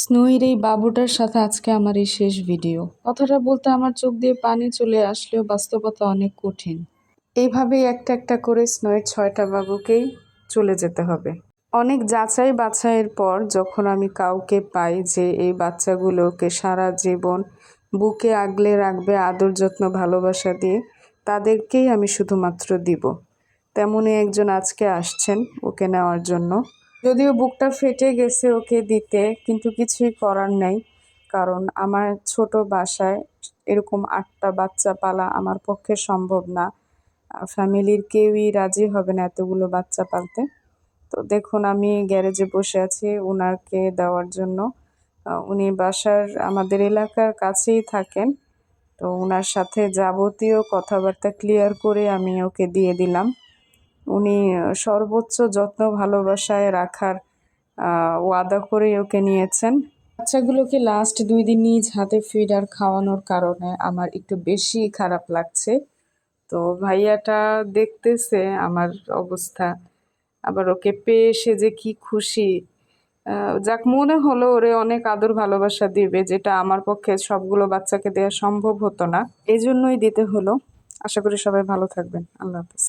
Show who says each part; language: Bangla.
Speaker 1: স্নুইর এই বাবুটার সাথে আজকে আমার এই শেষ ভিডিও। কথাটা বলতে আমার চোখ দিয়ে পানি চলে আসলেও বাস্তবতা অনেক কঠিন। এইভাবেই একটা একটা করে স্নোয়ের ছয়টা বাবুকেই চলে যেতে হবে। অনেক যাচাই বাছাইয়ের পর যখন আমি কাউকে পাই যে এই বাচ্চাগুলোকে সারা জীবন বুকে আগলে রাখবে, আদর যত্ন, ভালোবাসা দিয়ে, তাদেরকেই আমি শুধুমাত্র দিব। তেমনই একজন আজকে আসছেন ওকে নেওয়ার জন্য। যদিও বুকটা ফেটে গেছে ওকে দিতে, কিন্তু কিছুই করার নেই। কারণ আমার ছোট বাসায় এরকম আটটা বাচ্চা পালা আমার পক্ষে সম্ভব না। ফ্যামিলির কেউই রাজি হবে না এতগুলো বাচ্চা পালতে। তো দেখুন, আমি গ্যারেজে বসে আছি ওনাকে দেওয়ার জন্য। উনি বাসার আমাদের এলাকার কাছেই থাকেন। তো ওনার সাথে যাবতীয় কথাবার্তা ক্লিয়ার করে আমি ওকে দিয়ে দিলাম। উনি সর্বোচ্চ যত্ন ভালোবাসায় রাখার ওয়াদা করে ওকে নিয়েছেন। বাচ্চাগুলোকে লাস্ট দুই দিন নিজ হাতে ফিডার খাওয়ানোর কারণে আমার একটু বেশি খারাপ লাগছে? তো ভাইয়াটা দেখতেছে আমার অবস্থা। আবার ওকে পেয়ে সে যে কি খুশি। যাক, মনে হলো ওরে অনেক আদর ভালোবাসা দিবে, যেটা আমার পক্ষে সবগুলো বাচ্চাকে দেওয়া সম্ভব হতো না। এই জন্যই দিতে হলো। আশা করি সবাই ভালো থাকবেন। আল্লাহ হাফিজ।